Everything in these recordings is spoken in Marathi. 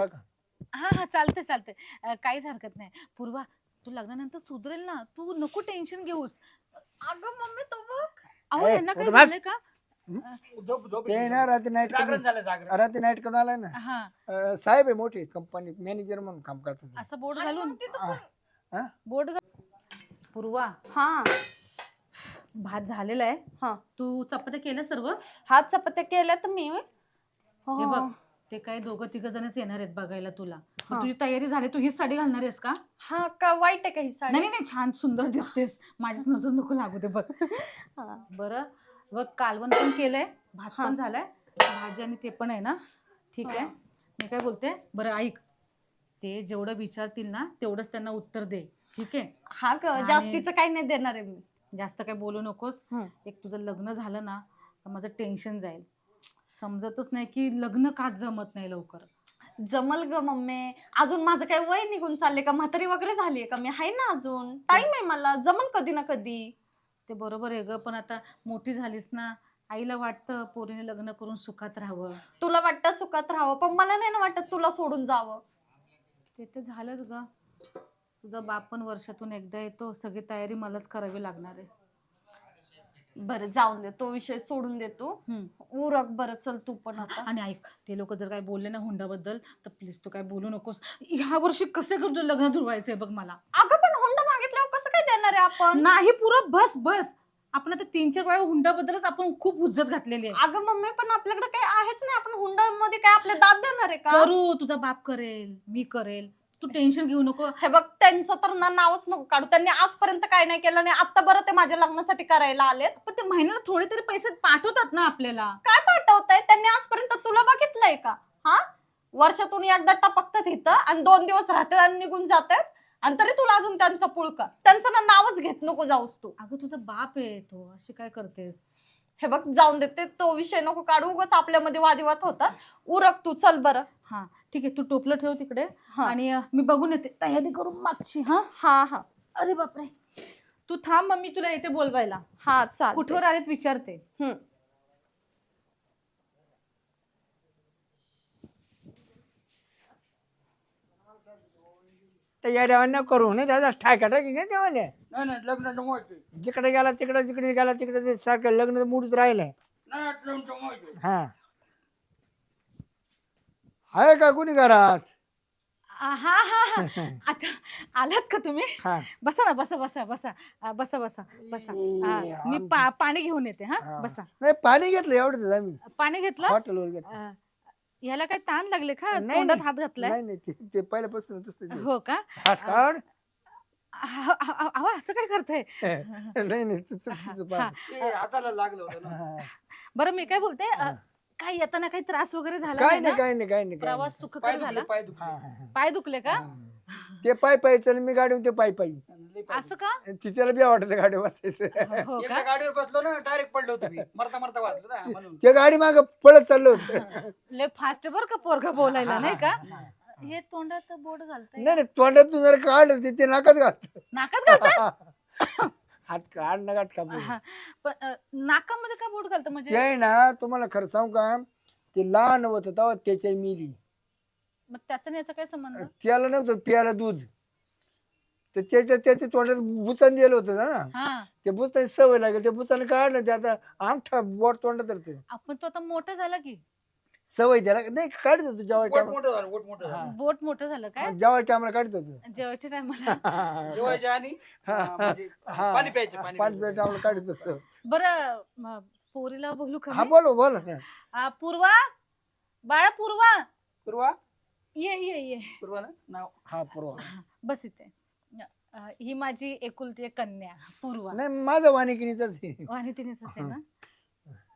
टाका. हा हा चालते चालते काहीच हरकत नाही. पूर्वा तू लग्नानंतर सुधरेल ना? तू नको टेन्शन घेऊस. अगं मम्मी तो बघ. अहो ए, यांना काय? झालंय का? झोप झोप ते ना रात्री नाईट जागरण झालं जागरण. रात्री नाईट करून आलाय ना? हा. अं, साहेब आहे मोठी कंपनीत मॅनेजर म्हणून काम करतात. असं बोर्ड घालून? हा. बोर्ड पूर्वा. हा. भात झालेला आहे. हा. तू चपात्या केल्या सर्व? हात चपात्या केल्या तर मी हे हो. बघ ते काय दोघं तिघ जणच येणार आहेत बघायला तुला. मग हा. तुझी तयारी झाली तू हीच साडी घालणार आहेस का? हा का वाईट आहे का ही साडी? नाही नाही छान सुंदर दिसतेस. माझीच नजर नको लागू दे बघ. हा. बरं. बघ कालवण पण केलंय भात हा. पण झालाय भाजी आणि ते पण आहे ना? ठीक आहे. हा. मी काय बोलते? बरं ऐक. ते जेवढं विचारतील ना तेवढंच त्यांना उत्तर दे. ठीक आहे? हा ग आणि- जास्तीचं काही नाही देणार आहे मी. जास्त काय बोलू नकोस. हं. एक तुझं लग्न झालं ना तर माझं टेन्शन जाईल. समजतच नाही की लग्न का जमत नाही लवकर. जमल ग मम्मी. अजून माझं काय वय निघून चालले का? म्हातारी वगैरे झालीये का? मी आहे ना अजून. टाइम आहे मला. जमल कधी ना कधी. ते बरोबर आहे ग पण आता मोठी झालीस ना आईला वाटतं पोरीने लग्न करून सुखात राहावं. तुला वाटतं सुखात राहावं पण मला नाही ना वाटत तुला सोडून जावं. ते तर झालंच ग. तुझा बाप पण वर्षातून एकदा येतो. सगळी तयारी मलाच करावी लागणार आहे. बरं जाऊन दे. तो विषय सोडून दे तू. हम्म. उरक बरं चल तू पण आता. आणि ऐक ते लोक जर काय बोलले ना हुंडाबद्दल तर प्लीज तू काय बोलू नकोस. ह्या वर्षी कसे करून लग्न जुळवायचंय बघ मला. अगं पण हुंडा मागितल्यावर कसं काय देणार आहे आपण? नाही पुरं बस बस. आपण आता तीन चार वेळा हुंडाबद्दलच आपण खूप उज्जत घातलेली आहे. अगं मम्मी पण आपल्याकडे काही आहेच नाही. आपण हुंडा मध्ये काय आपले दात देणार आहे का? करू तुझा बाप करेल मी करेल. तू टेन्शन घेऊ नको. हे बघ त्यांचं तर ना नावच नको काढू. त्यांनी आजपर्यंत काय नाही केलं आणि आता बरं ते माझ्या लग्नासाठी करायला आलेत. पण ते महिन्याला थोडे तरी पैसे पाठवतात ना आपल्याला. काय पाठवताय? त्यांनी आजपर्यंत तुला बघितलंय का? हा? वर्षातून एकदा टपकतात इथं आणि दोन दिवस राहतात आणि निघून जातात. आणि तरी तुला अजून त्यांचा पुळका. त्यांचं ना नावच घेत नको जाऊस तू. अगं तुझा बाप आहे तो. अशी काय करतेस? हे बघ जाऊन देते. तो विषय नको काढू. उगाच आपल्यामध्ये वादिवाद होतात उरक तू चल बरं. हा. ठीक आहे तू टोपलं ठेव तिकडे. हा. आणि अं, मी बघून येते. तयारी करून मागची हा? हा हा. अरे बापरे. तू थांब मग मी तुला येते बोलवायला. हा चाल कुठवर आलेत विचारते. तर या देवांना करू नाही त्याचा ठायका टाकी घे देवाले. नाही मोहित जिकडे गेला तिकडे जिकडे गेला तिकडे ते सारखं लग्न मूडच राहिलंय. नाही लग्नाचं मोहित हा. आहे का कुणी घरात? हा हा हा. आता आलात का तुम्ही? हा. बसा ना बसा बसा बसा. आ, बसा बसा बसा. आ, मी पा- पाणी घेऊन येते हा. हा. बसा. नाही पाणी घेतलं एवढंच आम्ही. पाणी घेतलं? हॉटेलवर घेतलं. आ, याला काय ताण लागले का? नाही, तोंडात नाही. हात घातलाय? नाही नाही ते- ते पहिल्यापासून तसं आहे. हो का? हात काढ. अहो अहो, अहो, असं काय करताय? नाही नाही हा. ते हाताला लागलं होतं ना. हा. बरं मी काय बोलते? अ, काही येताना काही त्रास वगैरे झाला काय नाही नाही ना? काय नाही काय नाही काय प्रवास. सुखकर पाय झाला? दुखले पाय दुखले. हा, हा. पाय दुखले का? ते पाय पायी चल मी गाडी ते पायी पायी. लई पाय असं का? ती त्याला बी वाटत गाडी बसायचं. हो. का? गाडीवर बसलो ना डायरेक्ट पडलो मरता मरता वाचलो ना म्हणून. ते गाडी माग पळत चाललो होतं. लय फास्ट बर का पोरगा बोलायला नाही का? हा, तोंडात बोट घालतंय. नाही नाही तोंडातून जर काढलं ते- ते नाकात घालत. नाकात घालतात हात काढ नका काढ हा, पण अ, नाकामध्ये का बोट घालतं? ते म्हणजे आहे ना तुम्हाला खरं सांगू का ते लहान होतं तेव्हा त्याच्या मिली. मग त्याचा आणि याचा काय संबंध? त्याला नव्हतं प्यायला दूध. तर त्याच्या त्याच्या तोंडात बुचान दिलं होतं ना. हा. ते बुचाची सवय लागेल ते बुचाने काढलं ते आता अंगठा बोट तोंडात धरते आपण तो आता मोठा झाला की. सवय त्याला नाही काढत होतो जेव्हा पोट मोठं झालं पोट मोठं. झालं. बोट मोठं झालं काय? जेव्हा टायमाला काढत होतो. जेवायच्या टायमाला जेवायच्या आणि हा, म्हणजे हा. पाणी प्यायचं पाणी पाच प्यायचं. टायमाला काढत होतो. बरं म, पोरीला बोलू का हा मी? बोलो बोल आ, पूर्वा? बाळा पूर्वा? पूर्वा? ये ये ये. पूर्वा ना? नाव? हा पूर्वा. बस इथे. अ, ही माझी एकुलती एक कन्या पूर्वा. नाही माझं वाणिकिनीच आणि तिनेच असेल ना?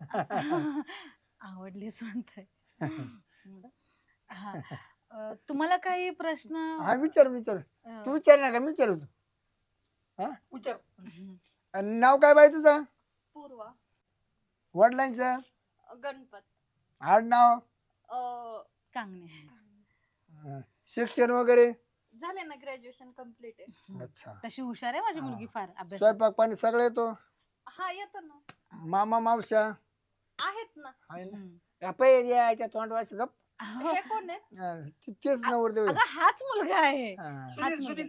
आवडलीच म्हणताय हा. अ, तुम्हाला काही प्रश्न? हा विचार विचार. अ, तू विचार ना का? मी विचारतो विचार. आणि नाव काय बाई तुझं? पूर्वा. वडिलांचं? गणपत. आडनाव अं, कांगणे. शिक्षण वगैरे? झाले ना ग्रॅज्युएशन कंप्लीट आहे. अच्छा. तशी हुशार आहे माझी हा. मुलगी फार अभ्यास स्वयंपाक पाणी सगळं येतो? हा येतो ना. मामा मावशा आहेत ना. आहे ना? पै याच्या तोंड वाच गप हे कोण आहे हा, ते- तेच नवरदेव आहे. अगं हाच मुलगा आहे. हा, सुनील हाच सुनील.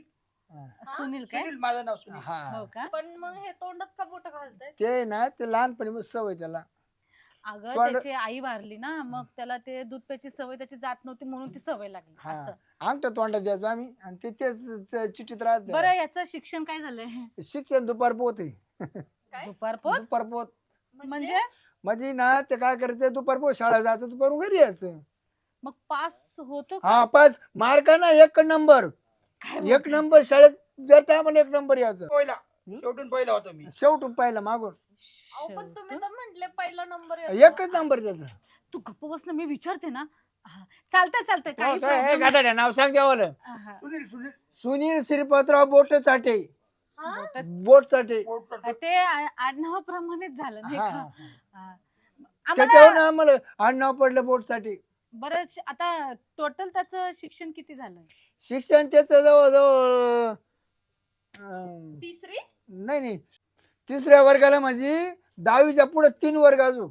हा. सुनील काय? सुनील माझं नाव सुनील. हा. हो का? पण मग हे तोंडात का बोट घालताय? ते ना ते लहानपणी सवय त्याला. अगं त्याची आई वारली ना मग त्याला ते दूध प्यायची सवय त्याची जात नव्हती म्हणून ती सवय लागली. हा. असं. अंगठा तोंडात द्यायचो आम्ही आणि ते तेच ते चिठ्ठीत राहत. बरं याचं शिक्षण काय झालंय? शिक्षण दुपार पोत आहे. काय? दुपार पोत? दुपार पोत. म्हणजे? म्हणजे? ना ते काय करायचं दुपार पोत शाळा जायचं दुपार घरी यायचं. मग पास होतो का? हा पाच मार्क ना एक नंबर. काय एक? नंबर शाळेत जर टायमाला एक नंबर यायचं. पहिला? शेवटून पहिला होतो मी. शेवटून पाहिला मागून. अहो पण तुम्ही तर म्हंटले पहिला नंबर एकच नंबर त्याचा. तू गप्प बस ना मी विचारते ना. हा, चालतंय चालतंय काही काय, problem नाही. गाठाड्या, नाव सांग द्यावलं हा, हा. सुनील सुनील. सुनील श्रीपतराव बोट चाटे बोट करतो. ते आ- आडनावाप्रमाणेच झालं नाही का. हा. त्याच्यावर आम्हाला आम्हाला आडनाव पडलं बोटसाठी बरं श- आता टोटल त्याचं शिक्षण किती झालं? शिक्षण त्याचं जवळजवळ अं, तिसरी नाही नाही. तिसऱ्या वर्गाला माझी दहावीच्या पुढे तीन वर्ग अजून.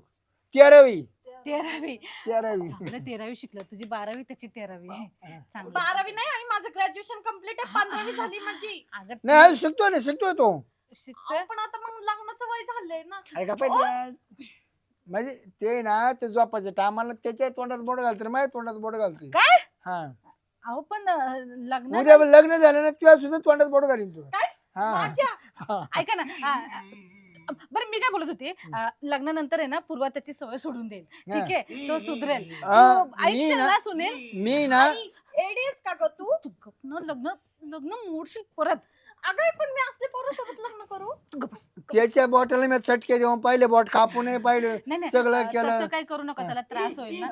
तेरावी. तेरावी. तेरावी. तेरावी शिकलं. तुझी बारावी त्याची तेरावी. चांगलं. बारावी नाही आई माझं ग्रॅज्युएशन कंप्लीट आहे पंधरावी झाली माझी. अगं नाही अजून शिकतोय ना शिकतोय तो. शिकतोय? पण आता मग लग्नाचं वय झालंय ना. अरे का पाहिजे म्हणजे ते ना ते झोपायचं टायमाला त्याच्या तोंडात बोट घालते माझ्या तोंडात बोट घालते. काय? हा. अहो पण अं, लग्न उद्या लग्न झालं ना तुझ्या सुद्धा तोंडात बोट घालीन तू. काय? हा. माझ्या? हा. ऐका ना आ, बरं मी काय बोलत होते? लग्नानंतर आहे ना पूर्वा त्याची सवय सोडून देईल. ठीक आहे? तो सुधरेल. तू मी ऐकशील ना- ना सुनील. मी ना आई, एडीएस का ग तू? तू गप ना लग्न लग्न मोडशील परत. अगं पण मी असले पोरासोबत लग्न करू? तू गप बस. त्याच्या बॉटलला मी चटके देऊन पाहिले बॉट कापू नये पाहिलं नाही नाही सगळं अं, केलं. तसं काही करू नका त्याला त्रास होईल ना.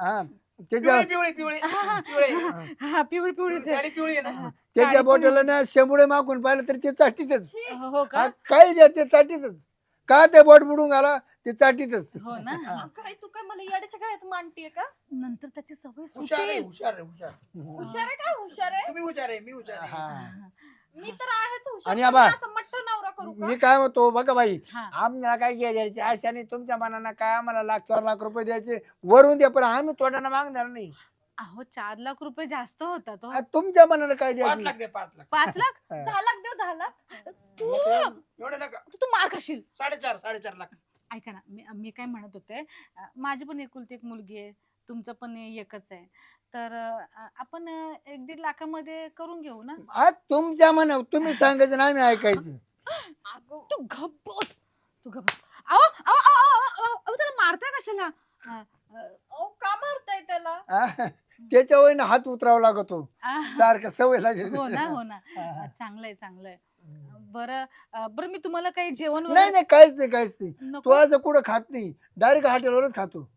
हा. त्याच्या पिवळी पिवळी पिवळी. हा, पिवळी हा पिवळी पिवळी. साडी पिवळी आहे ना. त्याच्या बॉटलला ना शेंबुडे मागून पाहिलं तर ते चाटीतच. हो का? हा, काय द्या ते चाटीतच. का ते बॉट बुडून आला ते चाटीतच. हो ना. काय तू काय मला याड्याच्या घरात मांडतीये का? नंतर त्याची सवय हुशार आहे सुटेल. हुशार आहे हुशार. हुशार आहे का? हुशार आहे? तुम्ही हुशार आहे मी हुशार आहे. हा. मी तर आहेच हुशार आणि पण आबा- असं नवरा करू का? मी काय म्हणतो बघा बाई हा. आम्हाला काय घ्यायचे आशाने तुमच्या मनानं काय आम्हाला लाख चार लाख रुपये द्यायचे वरून द्या पण आम्ही तोट्यानं मागणार नाही. अहो चार लाख रुपये जास्त होतात हो. आ, तुमच्या मनानं काय पाच द्यायचे? लाख दे पाच लाख. पाच लाख? दहा लाख देऊ दहा लाख? तू एवढे नका. तू मार खाशील. साडेचार साडेचार लाख. ऐका ना मी मी काय म्हणत होते अं, माझी पण एकुलती एक मुलगी आहे. तुमचं पण एकच आहे. तर अं, आपण अं, एक दीड लाखामध्ये करून घेऊ ना? आज तुमच्या मना तुम्ही सांगायचं ना आम्ही ऐकायचं. तू गप्प बस. तू गप्प बस. अहो अहो अहो, अहो, अहो, अहो, त्याला मारताय कशाला? अं, अं, अहो का मारताय त्याला? आ, हात उतरावा लागतो आ, सारखं सवय लागेल. हो ना हो ना. हा. चांगलंय चांगलंय. बरं अं, बरं मी तुम्हाला काही जेवण नाही वगैरे नाही काहीच नाही काहीच नाही. तो नको असं कुठं खात नाही. डायरेक्ट हॉटेलवरच खातो.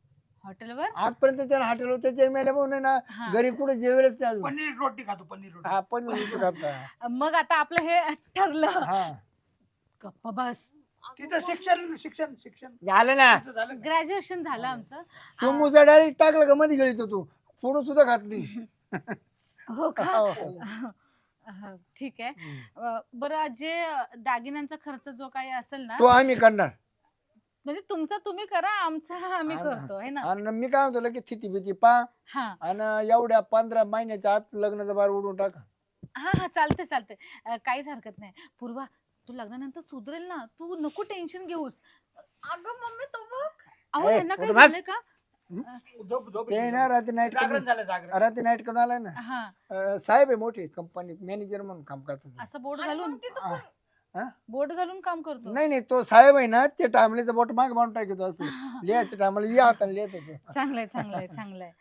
हॉटेलवर? आजपर्यंत त्याला हॉटेलवर त्याच्या मेल्या म्हणून ना हा. घरी कुठे जेवेलच नाही अजून. पनीर रोटी खातो पनीर रोटी. हा पण खाता. मग आता आपलं हे ठरलं. हा. गप्प बस. तिचं शिक्षण शिक्षण शिक्षण. झालं ना. तिचं झालं का? ग्रॅज्युएशन झालं आमचं. सोमूचा डायरेक्ट टाकलं का? मध्ये गेली तो. फोडून सुद्धा खात नाही. हो का? हो. अह, ठीक आहे. बरं जे दागिन्यांचा खर्च जो काही असेल ना तो आम्ही करणार. म्हणजे तुमचा तुम्ही करा आमचा आम्ही हा, करतो आहे ना? आणि मी काय म्हणतो की थिती भीती पा हा. आणि एवढ्या पंधरा महिन्याच्या आत लग्नाचा बार उडून टाका. हा हा चालते चालते काहीच हरकत नाही. पूर्वा तू लग्नानंतर सुधरेल ना तू नको टेन्शन घेऊस. अगं मम्मी तो बघ. अहो ए, यांना बस. झालंय का? झोप झोप ते ना रात्री नाईट जागरण झालं जागरण. रात्री नाईट करून आलाय ना? हा. अं, साहेब आहे मोठी कंपनीत मॅनेजर म्हणून काम करतात. असं बोर्ड आणि घालून? मग तिथं हा. बोर्ड घालून काम करतो. नाही नाही तो साहेब आहे ना ते टामलीचं बोट माग मारून टाकतो असतो लिहायच्या टायमाला या हाताने लिहित होतो. चांगलंय चांगलंय चांगलंय.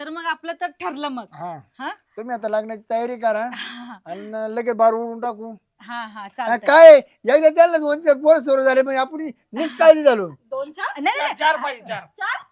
तर मग आपलं तर ठरलं मग. हा. हा? तुम्ही आता लग्नाची तयारी करा हा आणि लगेच बार उडून टाकू. हा हा चालतंय. काय? एकदा त्याला दोनचे पोर सुरू झाले म्हणजे आपण निष्काळजी झालो. दोन चार? नाही नाही, चार चार पाहिजे चार. चार?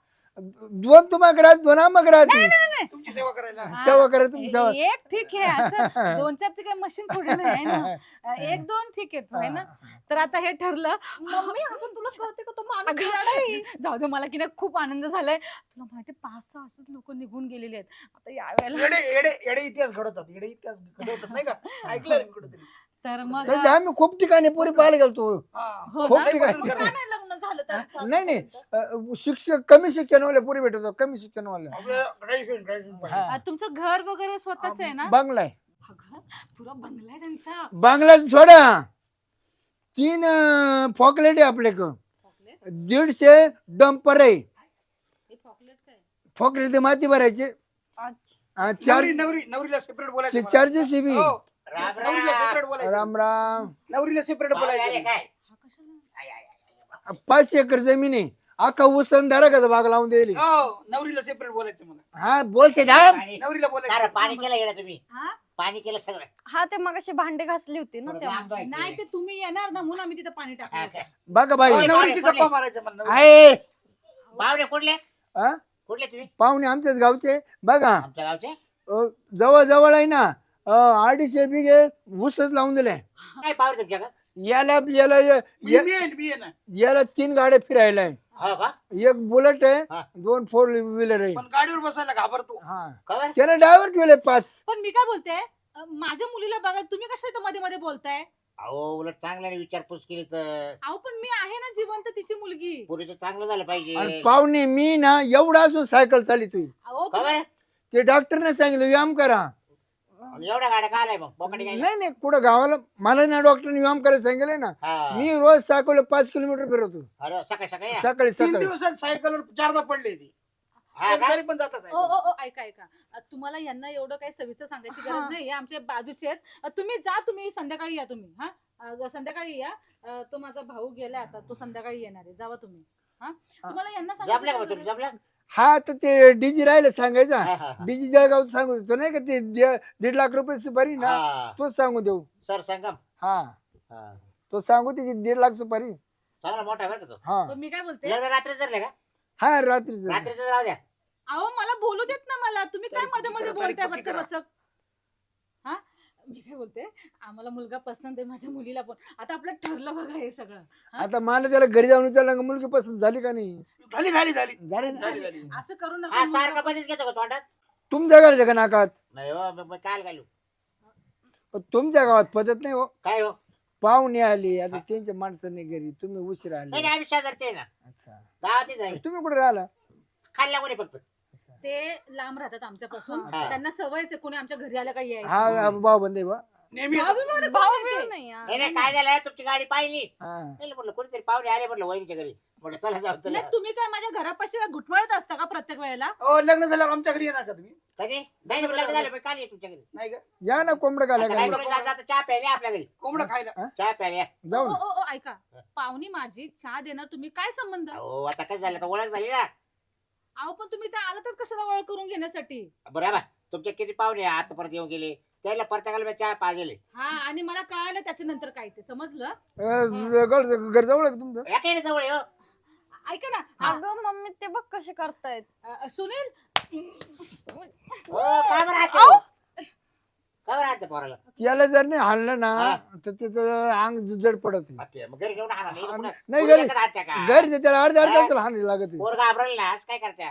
दोन तुम्हाला राहत दोन आम्हाला राहते सेवा करायला? हा. सेवा करा तुमची सेवा. एक ठीक आहे असं दोन चार ती काय मशीन थोडी नाही आहे ना? एक दोन ठीक आहेत आहे ना? तर आता हे ठरलं. मम्मी अगं तुला कळते का तो माणूस अगं, येडा आहे? जाऊ दे मला की नाही खूप आनंद झालाय. तुला माहिती पाच सहा असेच लोक निघून गेलेले आहेत. आता यावेळेला येडे येडे इतिहास घडवतात येडे इतिहास घडवतात नाही का? ऐकलं कुठेतरी. तर मग आम्ही खूप ठिकाणी पुरी पाहायला गेलतो. हा. हो खूप ना? ठिकाणी. मग का नाही लग्न झालं झालं त्यांचं नाही, नाही. आजपर्यंत? अ, शिक्षक कमी शिक्षणवाले पुरी भेटतो कमी शिक्षणवाले. आपलं ration, ration पाहिजे. हा. अ, तुमचं घर वगैरे स्वतःच आहे ना? बंगला आहे. अगं, पुरा बंगला आहे त्यांचा. बांगला सोडा. तीन फॉकलेट आहे आपल्याक. चॉकलेट दीडशे डंपर आहे. हे चॉकलेट काय? फॉकलेट ते माती भरायचे. अच्छा. चार नवरी नवरी नवरीला सेपरेट बोलायचं मला. चारशे सीबी हो, राम नवरीला राम. सेपरेट बोलायचं. राम राम. नवरीला सेपरेट बोलायचं. काय? हा कशाला? आय, आय, आय, आय. पाचशे एकर जमीन आहे. अख्खा उस्तनदारा का बाग लावून दिली हो नवरीला सेपरेट बोलायचं मला. हा बोलते पाणी- नवरीला सारं बोलायचं पाणी केलं गेलं तुम्ही. हा? पाणी केलं सगळं. हा ते मग अशी भांडे घासली होती ना थोडं तेव्हा. लांब व्हायचं. नाही ते तुम्ही येणार ना म्हणून आम्ही तिथे पाणी हा, टाकलं काय. बघा बाई. नवरीची. गप्पा मारायचं मला नवरी. आहे. पाहुणे कुठले? हा? कुठले तुम्ही? पाहुणे आमच्याच गावचे. बघा. आमच्या गावचे? जवळ जवळ आहे ना. अडीचशे बिघे ऊसच लावून दिले. काय पाहुणे तुमच्या का याला याला या- मी या- मी येईन मी येईन याला तीन गाड्या फिरायला आहे. हो का? एक बुलेट आहे हा. दोन फोर व्हीलर आहे. पण गाडीवर बसायला घाबरतो. हा. त्याला ड्रायव्हर ठेवले पाच. पण मी काय बोलते अ, माझ्या मुलीला बघा तुम्ही कशा इथं मध्ये मध्ये बोलताय? अहो उलट चांगल्याने विचारपूस केली तर. अहो पण मी आहे ना जिवंत तिची मुलगी. पुरीचं चांगलं झालं आणि पाहिजे पाहुणे मी ना एवढा असून सायकल चाली तुझी. अहो तुम्ही- खबर ते डॉक्टरने सांगितलं व्यायाम करा. एवढ्या गाड्या मग? नाही नाही कुठं गावाला? मला ना डॉक्टरने व्यायाम करायला सांगितलंय ना. हा. मी रोज सायकल पाच किलोमीटर फिरवतो. अरे सकाळी सकाळी? या. सकाळी तीन सकाळी. दिवसात सायकलवर चारदा पडले ती. हा का? तरी पण जातात ओ ओ ओ ऐका ऐका. अ, तुम्हाला यांना एवढं काही सविस्तर सांगायची गरज हा. नाही. हे आमच्या बाजूचे आहेत. अ, तुम्ही जा तुम्ही संध्याकाळी या तुम्ही हा? अ, संध्याकाळी या. अ, तो माझा भाऊ गेलाय आता. तो संध्याकाळी येणार आहे. जावा तुम्ही हा? तुम्हाला यांना जमलं का सांगायची तुम्ही? जमलं हा तर ते डीजी राहिले सांगायचा हा, हा, हा. डीजी जळगाव सांगू देतो. नाही का ते दे- दीड लाख रुपये सुपारी ना हा. तोच सांगू देऊ. सर संगम हा. हा. तो सांगू त्याची दीड लाख सुपारी. चांगला मोठा आहे बरं का तो. हा. पण मी काय बोलते? लग्न रात्री धरले का? हा रात्रीच रात्रीच राहू द्या. अहो मला बोलू देत ना मला. तुम्ही काय मध्ये मध्ये बोलताय बचक करा. बचक हा? मी काय बोलते? आम्हाला मुलगा पसंत आहे माझ्या मुलीला पण. आता आपलं ठरलं बघा हे सगळं आता मला त्याला घरी जाऊन विचारलं का मुलगी पसंत झाली का नाही? झाली झाली झाली. झाली ना? झाली झाली. असं करू हा नका सारखा मुलगा- मध्येच घेतो का तोंडात? तुमच्या घरच्या का नाकात? नाही हो घालू. पण तुमच्या गावात पद्धत नाही हो. काय हो? पाहुणे आली आता त्यांच्या माणसाने घरी तुम्ही उशीर नाही आले नाही, आम्ही शेजारचे आहे ना. अच्छा. गावातच आहे. तुम्ही कुठे राहिला? खाल्ल्या कोणी फक्त? ते लांब राहतात आमच्यापासून. हा. त्यांना सवयच आहे कोणी आमच्या घरी आलं काही यायचं. हा भाऊ बंदे बा. नेहमी भाऊ भाऊ? नाही हा. नाही नाही काय झालं? तुमची गाडी पाहिली. हा. नाही म्हटलं कोणीतरी पाहुणे आले म्हटलं वहिनीच्या घरी. म्हटलं चला जाऊ चला. नाही तुम्ही काय माझ्या घरापाशी काय घुटमळत असता का प्रत्येक वेळेला? अहो लग्न झाल्यावर आमच्या घरी येणार का तुम्ही? कधी नाही नाही, लग्न झालं पण काल ये तुमच्या घरी. नाही का? या ना कोंबडं आता घाला काय घाला. करू, जा- जा- चहा प्यायला आपल्या घरी. कोंबडा खायला. चहा प्यायला ओ, जाऊ ओ, ओ, ऐका. पाहुणी माझी चहा देणार तुम्ही काय संबंध? हो आता काय झालं? आता ओळख झाली ना. अहो पण तुम्ही त्या आलातच कशाला ओळख करून घेण्यासाठी? बरं बा तुमचे किती पाहुणे आतापर्यंत येऊन गेले. त्याला प्रत्येकाला मी चहा पाहिजे हा आणि मला कळालं त्याच्यानंतर काय ते. समजलं? घर जवळ आहे का तुमचं? या जवळ आहे, हो. ऐका ना. अगं मम्मी ते बघ कसे करतायत. अ, सुनील? हो, का बरं हात आहे? का हात पोराला. त्याला जर नाही हाणलं ना. तर त्याचं अंग जड पडत हात आहे. मग घरी घेऊन आणा नाही, नाही, घरी- हात का? घरी त्याला अर्ध्या अर्ध्या तासाला हाणी लागत आहे. पोर घाबरल ना आज काय करत्या?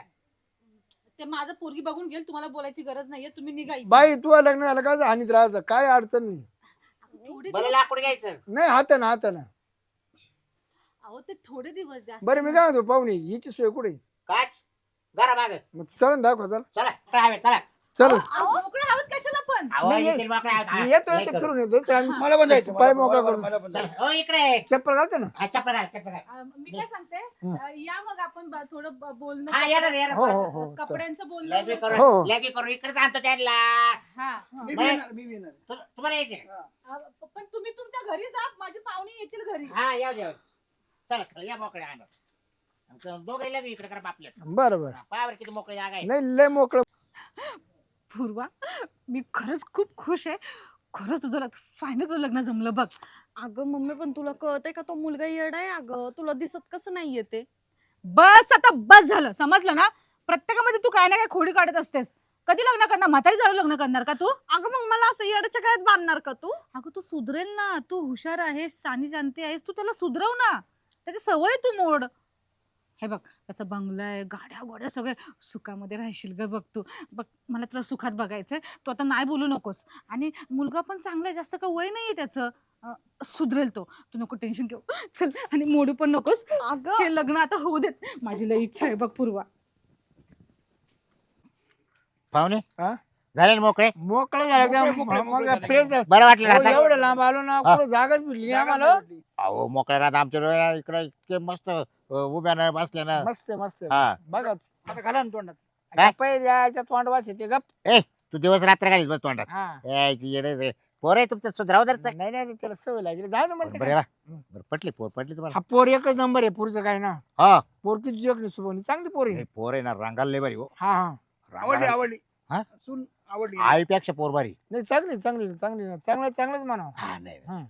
ते माझं पोरगी बघून गेल तुम्हाला बोलायची गरज नाहीये तुम्ही निघा इथून. बाई तू लग्न झालं का? हानीत राहायचं. काय अडचण नाही. थोडे बरं दिवस लाकूड घ्यायचं. नाही हाताना हाताना. अहो ते थोडे दिवस जास्त बरं मी काय म्हणतो पाहुणे हिची सोय कुठे? काच घरा माग. मग चल दाखव चल. चला काय हवे, चला. चल. अहो, मोकळे हवेत कशाला पण? नाही, येतील मोकळे आहेत. हा, येतो लय येतो करू. फिरून येतो. मला पण जायचं पाय मोकळा करून. मला पण चला, जायचं. हो इकडे चप्पल घालतो ना? चप्पल घाल, चप्पल घाल. अ, मी काय सांगते. अ, या मग आपण ब- थोडं ब- बोलणं हा येणार येणार हो हो हो. चल. कपड्यांचं बोलणं लगे करू हो. लगे करू. इकडे आणतो त्यांना. हा मी बाय. बी येणार मी बी येणार तु- तुम्हाला यायचे अ, पण तुम्ही तुमच्या घरी जा. माझी पाहुणे येतील घरी. हा या द्या चला चला या मोकळे आणा दोघे लगे इकडे करा आपल्या बरं बरं. पायावर किती मोकळे जागा आहे. नाही लय मोकळं. पूर्वा. मी खरंच खूप खुश आहे. खरंच तुझं फायनल तुझं लग्न जमलं बघ. अगं मम्मी पण तुला कळतंय का तो मुलगा येड आहे अगं? तुला दिसत कसं नाही येते बस आता बस झालं. समजलं ना? प्रत्येकामध्ये तू काय ना काय खोडी काढत असतेस. कधी लग्न करणार? म्हातारी झालं लग्न करणार का तू? अगं मग मला असं येडच्या काळात बांधणार का तू? अगं तू सुधरेल ना. तू हुशार आहेस शानी जाणते आहेस. तू त्याला सुधरव ना. त्याची सवय तू मोड. हे बघ त्याचा बंगला आहे गाड्या गोड्या सगळे सुखामध्ये राहशील ग बघ तू. बघ मला तुला सुखात बघायचंय. तू आता नाही बोलू नकोस. आणि मुलगा पण चांगला आहे जास्त का वय नाहीये त्याचं. अं, सुधरेल तो. तू नको टेन्शन घेऊ. चल आणि मोडू पण नकोस. अगं! हे लग्न आता होऊ देत. माझी लई इच्छा आहे बघ पूर्वा. पाहुणे? हा? झाले ना मोकळे? मोकळं झालं. का? मोकळे, मोकळे, मग मोकळे झाले. फ्रेश झालं. बरं वाटलं ना हो, आता? एवढं लांब आलो ना हा. कुठं जागाच भेटली जागा आम्हाला. अहो मोकळ्या राहत आमच्या इकडे इतके मस्त उभ्या ना बसल्या ना. मस्त आहे, मस्त आहे. हा. बघा आता घाला ना तोंडात. काय? पहिले याच्या तोंड वास येते गप. तू दिवस रात्र घालीस बस तोंडात. हा. यायची येडे पोर आहे तुमचं सुधराव जर नाही नाही त्याला सवय लागली. जाऊ दे बरं. वा. बरं पटली पोर पटली तुम्हाला. हा पोर एकच नंबर आहे पुढचं काय ना. हा. पोर किती जगली सुबवणी चांगली पोर आहे पोर आहे ना रंगाला लय भारी हो. हा हा. आवडली रंगाला- आवडली हा? सून आवडली. आईपेक्षा पोर भारी. नाही चांगली चांगली चांगली चांगलं चांगलंच म्हणा हा नाही हं.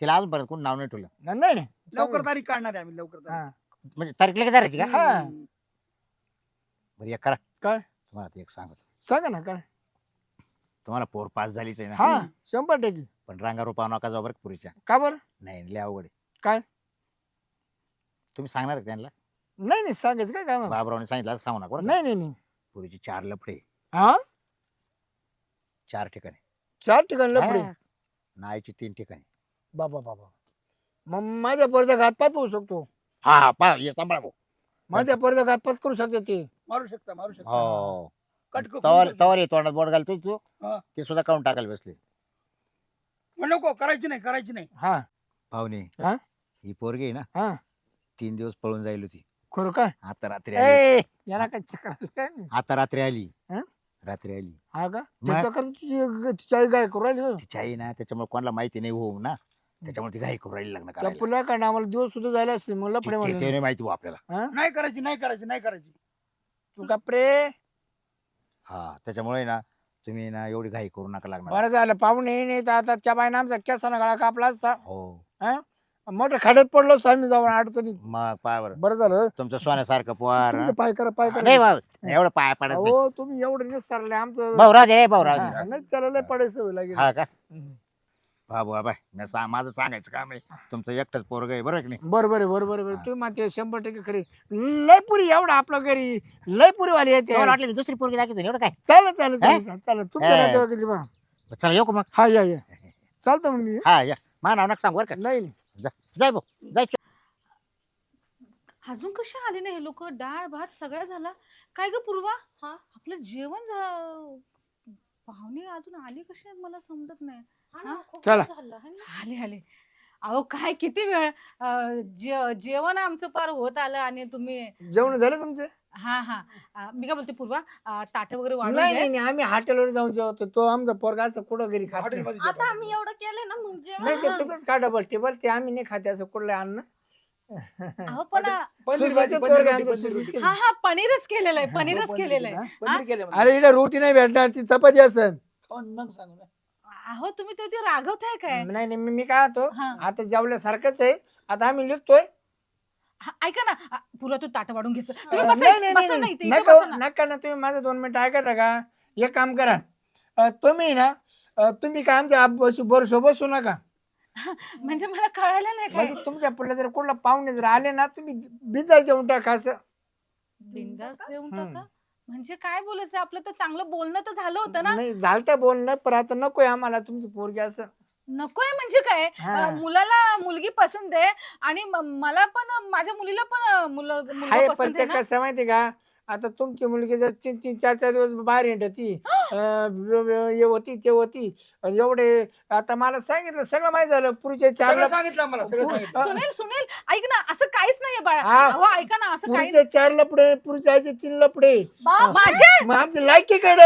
तिला अजून पर्यंत कोण नाव नाही ठेवलं. नाही नाही. लवकर चांगली. तारीख काढणार आहे आम्ही लवकर तारीख. हा. म्हणजे तारीख लगेच धरायची का? हा. बरं एक करा. काय? तुम्हाला आता एक सांगतो. सांगा ना काय? तुम्हाला पोर पास झालीच आहे ना? हा शंभर टक्के. पण रांगा रुपा नका जाऊ बरं पुरीच्या. का बरं? नाही लय अवघड आहे. काय? तुम्ही सांगणार का त्यांना? नाही नाही सांगायचं काय काय? बाबरावने सांगितलं असं सांगू नका बरं का? नाही नाही नाही. पुरीची चार लफडे हा? चार ठिकाणी. चार ठिकाणी लपडे हा. नाईची तीन ठिकाणी. बाबा बाबा. मग माझ्या पोरचा घातपात होऊ शकतो. हा हा पा ये सांभाळा भाऊ. माझ्या पोरचा घातपात करू शकते ते? मारू शकता मारू शकता. हो. कट तवर ये तोंडात बोट घालतोय तू? हा. ते सुद्धा काढून टाकायला बसले. पण नको करायची नाही करायची नाही. हा. पाहुणे हा? ही पोरगी आहे ना हा. तीन दिवस पळून जाईल होती. खरं काय? आता रात्री आली. ए याला काय चक्कर आली काय? नाही? आता रात्री आली. हा? रात्री आली. हा का? मग? त्याच्याकडे तुझी तुझी आई गाय करू राहिली होय. तिची आई ना त्याच्यामुळे कोणाला माहिती नाही होऊ ना. त्याच्यामुळे ती घाई करू राहिली लग्न त्या करायला. पुला का आम्हाला दिवस सुद्धा झाले असते मग ते- नाही माहिती भाऊ आपल्याला. नाही करायची नाही करायची नाही करायची. तू का प्रे हा त्याच्यामुळे ना तुम्ही ना एवढी घाई करू नका लागणार. बरं झालं पाहुणे नाही तर आता त्या बाईनं आमचा केसाना गळा कापला असता. हो. मोठ्या खाड्यात पडलो असतो आम्ही जाऊन अडचणीत. मग पाय बरं. बरं झालं. तुमचं सोन्यासारखं पोहार तुमचे पाय करा पाय नाही करा. भाऊ एवढं पाय पडत नाही. हो तुम्ही एवढं निसरले आमचं भाऊ राहू दे रे भाऊ राहू हा, नाही लय पडायचं सवय लागेल. हा का? हम्म. बाबू बाबा मी सा- माझं सांगायचं काम आहे. तुमचं एकटंच पोरग आहे बरोबर की नाही? बरोबर आहे बरोबर आहे, बरोबर हा. आहे. तुम्ही शंभर टक्के खरी लय पुरी एवढं आपलं घरी लय पुरी वाली येते तुम्हाला वाटलं मी दुसरी पोरगी दाखवतो एवढं काय? चालेल चालेल हा? चालेल चालेल. तुमच्या हा. नातेवाईक चला येऊ का मग? हा या या. चालतं मग मी. हा या. मा नाव नका सांग बरं का? नाही नाही. जाय भाऊ जाय. अजून कसे आले नाही हे लोक? डाळ भात सगळं झाला. काय ग पूर्वा? हा? आपलं जेवण झा पाहुणे अजून आली कशी आहेत मला समजत नाही. हा हा? चला. है? आले आले अहो काय किती वेळ अं, जे- जेवण आमचं पार होत आलं आणि तुम्ही जेवण झालं तुमचे हा हा अं, मी काय बोलते पूर्वा ताटं वगैरे वाढून नाही घे. नाही नाही, आम्ही हॉटेलवर जाऊन जेवतो तो आमचा पोरगा असं कुठं घरी खात नाही. हॉटेलमध्ये आता. आम्ही एवढं केलं ना मग जेवण नाही ते तुम्हीच का डबल टेबल ते आम्ही नाही खाते असं कुठलं अन्न अहो पण अं, पनीर भाजी, सुजीचं पनीर पोरगं रोटी, आमचं पनीर रोटी. सुजीचं. हा हा पनीरच केलेलं आहे पनीरच पनीर केलेलं आहे हा? पनीर केलं म्हणजे. अरे रोटी नाही भेटणार ती चपाती असेल खाऊन मग सांगू ना. अहो तुम्ही ते ते रागवताय काय? नाही नाही मी मी काय होतो हा. आता जेवल्यासारखंच आहे. आता आम्ही लिखतोय हा, ऐका ना आ, पूर्वा तू ताटं वाढून घेस तुम्ही अं, बसा नाही इथे, नाही बसा नाही ना नाही. इथे, इथे नका बसा ना. नका ना तुम्ही माझं दोन मिनिटं ऐकता का एक काम करा अं, तुम्ही ना अं, तुम्ही काय आमच्या बसू बरोबर बसू नका. म्हणजे मला कळायला नाही काय म्हणजे तुमच्यापुढे जर कुठला पाहुणे जर आले ना तुम्ही बिंदास देऊन टाका असं. बिंदास देऊन हम्म. टाका म्हणजे काय बोलायचं? आपलं तर चांगलं बोलणं तर झालं होतं ना. नाही झालतं बोलणं पण आता नकोय आम्हाला तुमची पोरगी असं. नकोय म्हणजे काय? हा. अं, मुलाला मुलगी पसंत आहे आणि म- मला पण माझ्या मुलीला पण अं, मुलं पण पसंत ते आहे ना. कसं माहिती का? आता तुमची मुलगी जर तीन तीन चार चार दिवस बाहेर येते हे. होती ते होती आणि एवढे आता मला सांगितलं सगळं माहिती झालं पुरीचे चार सगळं सांगितलं सगळं. सुनील सुनील ऐक ना असं काहीच नाहीये बाळा हा. ऐका ना असं काही पुरीचे चार लपडे पुरीचे आईचे तीन लपडे बाप माझे मग आमची लायकी काय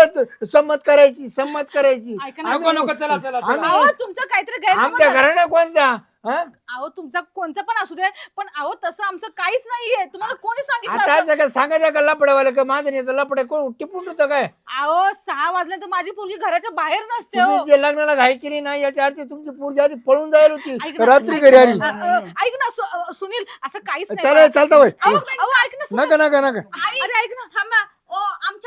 संमत करायची संमत करायची ऐका ना नको नको चला चला चला. आम्ही- अहो तुमचं काहीतरी गैरसमज आमच्या झाला. घराणं कोणचा हा? अहो तुमचा कोणचा पण असू दे पण अहो तसं आमचं काहीच नाहीये. तुम्हाला कोणी सांगितलं आता असं? सांगायचं का लपड्यावाला का माझं नाही? लपडे कोण टिपून होतं काय? अहो सहा वाजल्यानंतर माझी मुलगी घराच्या बाहेर नसते हो. तुम्ही जे लग्नाला घाई केली नाही याच्या अर्थ तुमची पोरगी आधी पळून जायला ऐक होती ना, रात्री ऐक घरी आली. ना, अ, अ, ऐक ना सु- अ, सुनील असं काहीच नाही चालेल चालतं वय अहो अहो, ऐक ना सुनील. नका नका नका. अरे ऐक ना थांबा.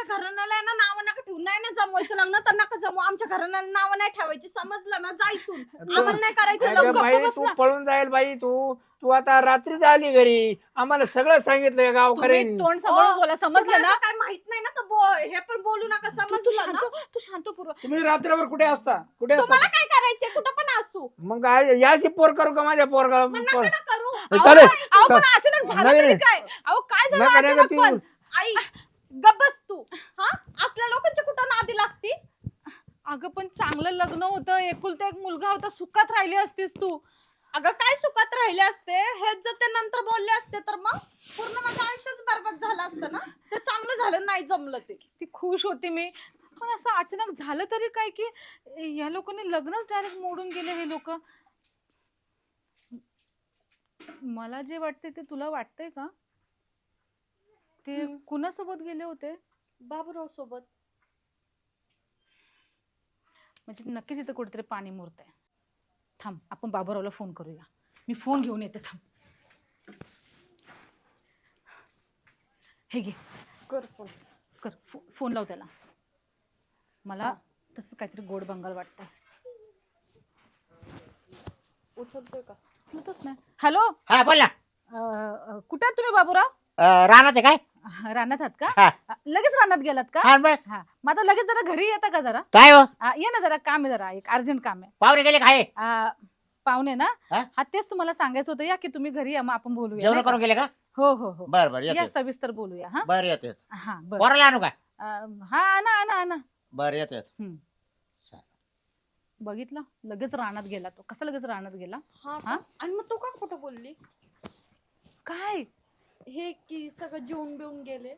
घराण्याला आहे ना नाव नका ठेवू. नाही ना जमवायचं लग्न तर नका जमू आमच्या घराण्याला नाव नाही ठेवायची. समजलं ना? जा इथून. आम्हाला नाही करायचं अगं लग्न बाई बस तू. पळून जाईल बाई तू. तू आता रात्रीच आली घरी. आम्हाला सगळं सांगितलं तुम्ही गावकऱ्यांनी. तोंड समोर बोला. समजलं ना? काय माहीत नाही ना तर बो- हे पण बोलू नका. तू- तू समजलं शांत ना तू शांत पूर्व. तुम्ही रात्रभर कुठे असता? कुठे तुम्हाला असता काय करायचंय? कुठं पण असू. मग काय याची पोर करू का माझ्या पोरगा मग नका ना करू. ए, चालेल. अहो पण अचानक झालं नाही, तरी नाही. काय? अहो काय झालं नका नका अचानक तू आई. गबस तू. हा? असल्या लोकांच्या कुठं नादी लागती? अगं पण चांगलं लग्न होतं. एकुलता एक मुलगा होता. सुखात राहिली असतीस तू. अगं काय सुखात राहिले असते? हेच जर ते नंतर बोलले असते तर मग? पूर्ण माझं आयुष्यच बरबाद झालं असतं ना? ते चांगलं झालं नाही जमलं ते. ती खुश होती मी. पण असं अचानक झालं तरी काय की या लोकांनी लग्नच डायरेक्ट मोडून गेले हे लोक. मला जे वाटते ते तुला वाटतंय का? ते. कुणासोबत गेले होते? बाबूराव सोबत म्हणजे नक्कीच इथं कुठेतरी पाणी मुरत आहे थांब आपण बाबूरावला फोन करूया. मी फोन घेऊन येते थांब. हे घे. कर फोन कर फो- फोन लाव त्याला. मला तसं काहीतरी गोड बंगाल वाटतंय. उचलतोय का? उचलतच नाही. हॅलो हा बोल ना. अं, कुठे आहात तुम्ही बाबूराव? आहे काय? रानात आहात का? हा. लगेच रानात गेलात का? हा मग? हा. मग आता लगेच जरा घरी येता का जरा? काय हो? ये ना जरा काम आहे जरा एक अर्जंट काम आहे. पाहुणे गेले काय पाहुणे ना? हा? हा तेच तुम्हाला सांगायचं होतं या की तुम्ही घरी या मग आपण बोलूया जेवण नाही का? करून गेले का? हो हो हो. बर बर या येतो. सविस्तर बोलूया हा? बर येतो येतो. हा बर. पोराला आणू का? हा आणा आणा आणा. बर येतो येतो. बघितलं? लगेच रानात गेला तो. कसा लगेच रानात गेला? हा हा? आणि मग तू का खोटं बोलली? काय? हे की सगळं जेवून बिवून गेले.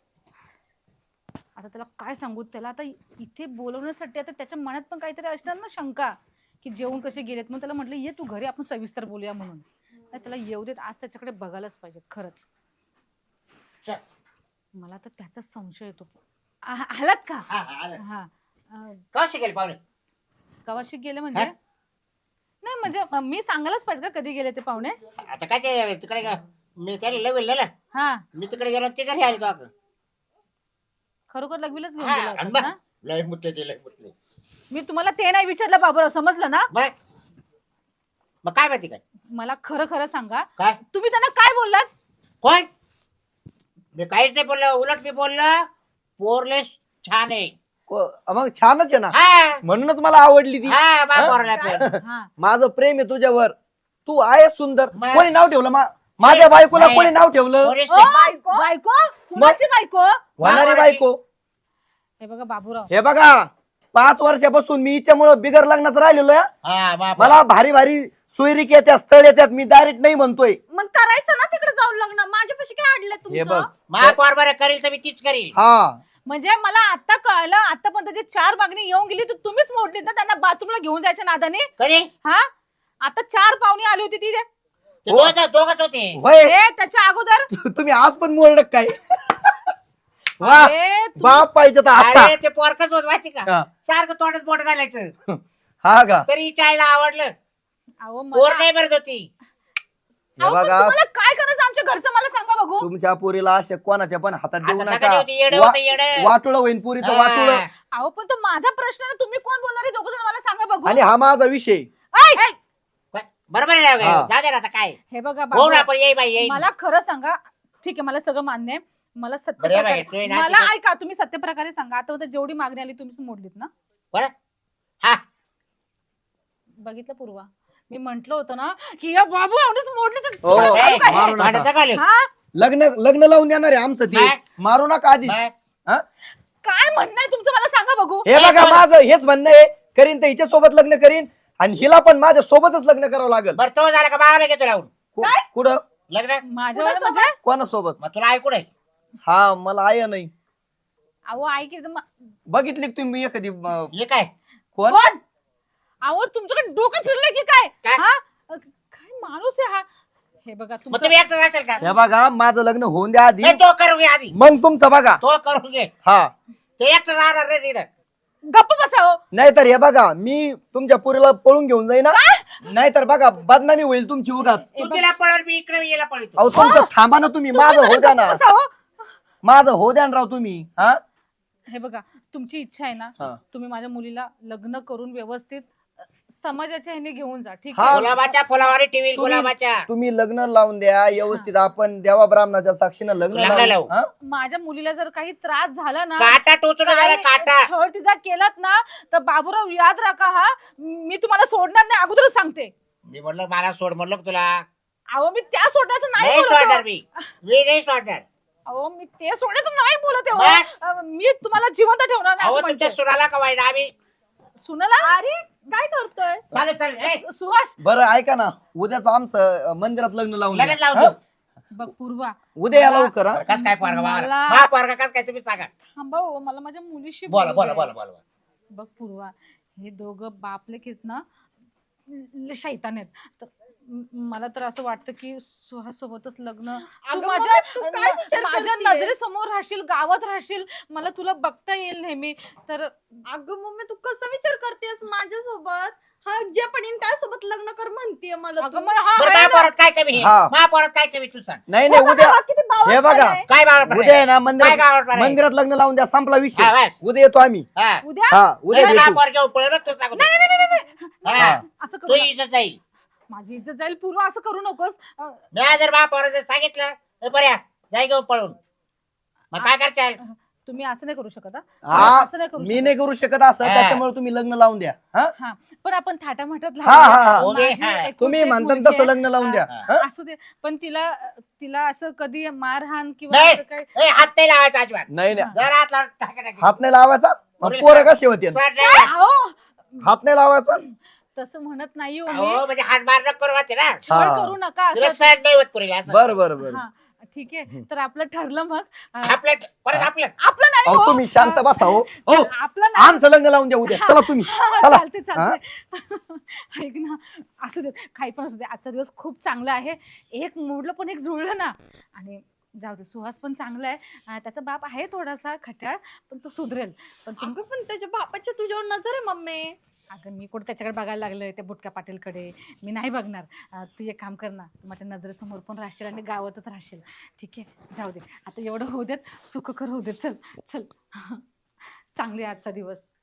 आता त्याला काय सांगू? त्याला आता इथे बोलवण्यासाठी आता त्याच्या मनात पण काहीतरी असणार ना शंका की जेवण कसे गेलेत? मग त्याला म्हटलं ये तू घरी आपण सविस्तर बोलूया म्हणून. नाही त्याला येऊ देत. आज त्याच्याकडे बघायलाच पाहिजे खरंच. चल. मला तर त्याचा संशय येतो. आ- आलात का? हा, हा, आलं. हा. अं, का शिकेल पाहुणे? कवाशी गेले म्हणजे? हा? नाही म्हणजे अं, मी सांगायलाच पाहिजे का कधी गेले ते पाहुणे? आता काय ते तिकडे का? मी त्याला लय ना हा. मी तिकडे गेलो ते घरी आले तो अगं. खरोखर लग्वीलाच घेऊन गेला आणि होता मग? ना? लय मुतले ते लय मुतले. मी तुम्हाला ते नाही विचारलं बाबूराव समजलं ना? मग? मग काय माहिती काय? मला खरं खरं सांगा. काय? तुम्ही त्यांना काय बोललात? कोण? मी काहीच नाही बोललो उलट मी बोललो पोरले छान आहे. को- मग छानच आहे ना? हा. म्हणूनच मला आवडली ती. हा बा हा? पोराला आपल्या. हा. माझं प्रेम आहे तुझ्यावर. तू आहेस सुंदर. मग? कोणी नाव ठेवलं मा- माझ्या बायकोला. कोणी नाव ठेवलं? ओ. बायको? बायको? कुणाची बायको? होणारी बायको. हे बघा बाबूराव. हे बघा पाच वर्षापासून मी हिच्यामुळं बिगर लग्नाचं राहिलेलो आहे. हा मला भारी भारी सोयरीक येत्या स्थळ येतात मी डायरेक्ट नाही म्हणतोय. मग करायचं ना तिकडे जाऊन लग्न. माझ्यापाशी काय हे बघ. तुमचं बरं करील तर मी तीच करील हा. म्हणजे मला आता कळलं आता पण त्याची चार मागणी येऊन गेली तर तुम्हीच मोडली ना त्यांना बाथरूमला घेऊन जायच्या नादाने? कधी? हा? आता चार पाहुणी आली होती ती ते दोघं दोघच होते. होय हे त्याच्या अगोदर? तुम्ही आज पण मोरड काय? वा. अरे, तुम्ही- बाप पाहिजे तर असा अरे ते पोरकच होत माहिती का? हा. सारखं तोंडात बोट घालायचं. हा का? तरी चायला आवडलं. अहो, मला- पोर नाही भरत होती. हे अहो, पण बघा. तुम्हाला काय करायचं? आमच्या घरचं मला सांगा बघू. तुमच्या पुरीला अशा कोणाच्या पण हातात देऊ आता नका. नका येडं वा- होतं येडं. वाटुळ होईन पुरीचं वाटुळ. अहो पण तो माझा प्रश्न ना तुम्ही कोण बोलणार आहे? दोघं जण मला सांगा बघू. आणि हा माझा विषय. ऐ! बरोबर आहे ना? हा. जा दे ना आता काय. हे बघा ना बाबूराव, आपण येई बाई येई मला खरं सांगा ठीक आहे मला सगळं मान्य आहे. मला सत्य बरं प्रकारे- ना, मला ऐका तुम्ही सत्य प्रकारे सांगा. आता आता जेवढी मागणी आली तुम्हीच मोडलीत ना? हा. बघितलं पूर्वा. मी म्हंटल होतं ना की या बाबू एवढीच मोडली तर हो, तुम्हाला ए, सांगू काय? मारू नका. भांडतं का ले? हा? लग्न लग्न लावून देणार आहे आमचं ते. बाय. मारू नका आधी बाय. काय म्हणणं आहे तुमचं? मला सांगा बघू. हे बघा. माझं हेच म्हणणं आहे. करीन तर हिच्या सोबत लग्न करीन. आणि हिला पण माझ्या सोबतच लग्न करावं लागेल. बरं तो झाला का बाबाला घेतो लावून कु- कुठं? लग्न? माझ्या कुणासोबत? म्हणजे? कोणासोबत? मग तुला ऐकून आहे? हा मला आहे नाही. अहो ऐक इथं म- बघितली का तुम्ही एखादी अं, हे काय? कोण? कोण? अहो तुमच्याकडे डोकं फिरलंय की काय? काय? हा? अ, काय माणूस आहे हा? हे बघा मग तुमचं तुम्ही एकटं असेल का? हे बघा माझं लग्न होऊन द्या आधी. तो करून घे आधी. मग तुमचं बघा. तो करून घे. हा. ते एकटं राहणार रे रीड गप्प बसाव. नाहीतर हे बघा मी तुमच्या पुरीला पळून घेऊन जाईन ना नाहीतर बघा बदनामी होईल तुमची उगाच. तू तिला पळवर मी इकडे याला पळतो अहो तुमचं थांबा ना तुम्ही माझं हो द्या ना. माझं हो द्या ना राव तुम्ही हा? हे बघा तुमची इच्छा आहे ना हा. तुम्ही माझ्या मुलीला लग्न करून व्यवस्थित समाजाच्या ह्याने घेऊन जा ठीक हा. आहे गुलाबाच्या फुलावारी टीव्ही तुम्ही- गुलाबाच्या तुम्ही लग्न लावून द्या व्यवस्थित आपण देवा ब्राह्मणाच्या साक्षीनं लग्न लग्न लावू लावू. हा? माझ्या मुलीला जर काही त्रास झाला ना काटा टोचून जरा काय काटा छळ तिचा केलात ना तर बाबूराव याद राखा हा मी तुम्हाला सोडणार नाही अगोदरच सांगते मी म्हणलं मला सोड म्हणलं का तुला अहो मी त्या सोडण्याचं नाही नाही बोलत सोडणार आहे. मी मी नाही सोडणार अहो मी ते सोडण्याचं नाही बोलत आहे, मग? हो. अं, मी तुम्हाला जिवंत ठेवणार नाही अहो असं तुमच्या म्हणते. सुनाला का वाईट आम्ही सुनाला? अरे काय करतोय? चालेल चालेल. ए, सु- सुहास! बरं ऐका ना. उद्याच आमचं अं, मंदिरात लग्न लावून द्या. लगेच लावतो. हा? बघ पूर्वा. उद्या या मला- लवकर हा? कस काय पोरगा मला- मा पोरगा कस काय? तुम्ही सांगा. थांबा हो मला माझ्या मुलीशी बोला बोलू बोला. बोला बोला. बघ पूर्वा हे दोघं बापले कित ना लय शैतान आहेत. तर मला तर असं वाटतं की सोबतच लग्न तू अगं माझ्या मम्मी, तू काय विचार माझ्या करतेयस? नजरेसमोर राहशील गावात राहशील मला तुला बघता येईल नेहमी तर अगं मम्मी तू कसा विचार करतेस माझ्यासोबत हा जे पण येईन त्यासोबत लग्न कर म्हणतीये मला अगं तू. मग हा बरं आहे ना. महापौरात काय कमी आहे? हा. महापौरात काय कमी तू सांग नाही नाही माझा उद्या भावा किती बावळट हे बघा. आहे. काय उद्या आहे ना काय मंदिरात गावट बरं आहे? मंदिरात लग्न लावून द्या संपला विषय हा, बाय. उद्या येतो आम्ही हा. उद्या हा उद्या उद्या भेटू महापौर घेऊन पळेल बरं तू सांगतो. नाही नाही नाही, नाही नाही हा. असं तू करू नका. इज्जत जाईल माझी इज्जत जाईल पूर्व असं करू नकोस अं, मी जर महापौराचं सांगितलं तर बऱ्या जाय घेऊन पळून मग काय करचाल तुम्ही असं नाही करू शकत हा? हा असं नाही करू मी शकत. नाही करू शकत असं हा. त्याच्यामुळे तुम्ही लग्न लावून द्या हा हा पण आपण थाटामाटात हा, हा, हा. एकुलती तुम्ही म्हणता तसं. लग्न लावून द्या हा. हा? असू दे पण तिला तिला असं कधी मारहाण किंवा नाही. असं काही ए, हात नाही लावायचा अजिबात नाही नाही जर हात लावला टाका टाकी. हात नाही लावायचा मग पोरं. कसे होते. अहो, हात नाही लावायचा तसं म्हणत नाही हो अहो, म्हणजे हात मार करू वाटते ना? छळ हा. करू नका तुला असं. सहन नाही होत पुरीला असं. बर बर बर. हा ठीक आहे. तर आपलं ठरलं मग. अं, आपलं परत आपलं. आपलं नाही अहो हो. तुम्ही शांत बसा हो. हो. आपलं नाही. आमचं लग्न लावून द्या उद्या. चला तुम्ही. चला. चालते चालते ऐक ना असू दे काही पण असू दे. आजचा दिवस खूप चांगला आहे. एक मोडलं पण एक जुळलं ना. आणि जाऊ दे सुहास पण चांगला आहे. अं, त्याचा बाप आहे थोडासा खट्याळ पण तो सुधरेल. पण तुम अगं पण त्याच्या बापाच्या तुझ्यावर नजर आहे मम्मी. अगं मी कुठं त्याच्याकडे बघायला लागलं त्या बुटक्या पाटीलकडे. मी नाही बघणार. तू एक काम कर ना माझ्या नजरेसमोर पण राहशील आणि गावातच राहशील. ठीक आहे? जाऊ दे. आता एवढं होऊ देत सुखकर होऊ देत. चल चल. चांगली आहे आजचा दिवस.